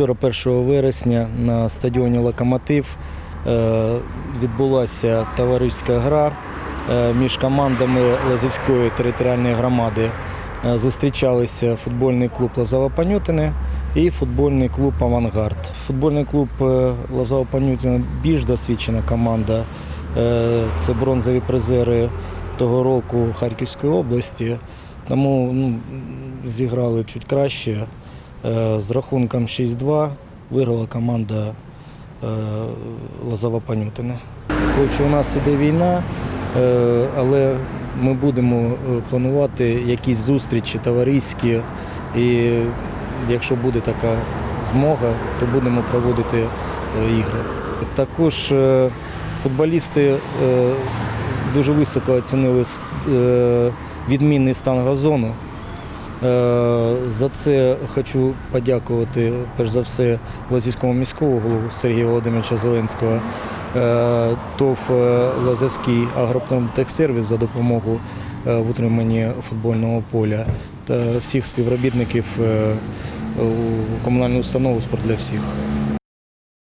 Вчора, 1 вересня, на стадіоні Локомотив е, відбулася товариська гра е, між командами Лазівської територіальної громади. Е, Зустрічалися футбольний клуб Лазава Панютини і футбольний клуб Авангард. Футбольний клуб е, Лазава Панютина більш досвідчена команда. Це бронзові призери того року Харківської області. Тому ну, зіграли чуть краще. Е, З рахунком 6-2 виграла команда е, Лозова Панютини. Хоч у нас іде війна, е, але ми будемо планувати якісь зустрічі товариські. І якщо буде така змога, то будемо проводити ігри. Також футболісти дуже високо оцінили відмінний стан газону. Е, За це хочу подякувати перш за все Лазівському міського голову Сергія Володимировича Зеленського, е, ТОВ е, агропромтехсервіс за допомогу в утриманні футбольного поля та всіх співробітників у комунальну установу спорт для всіх.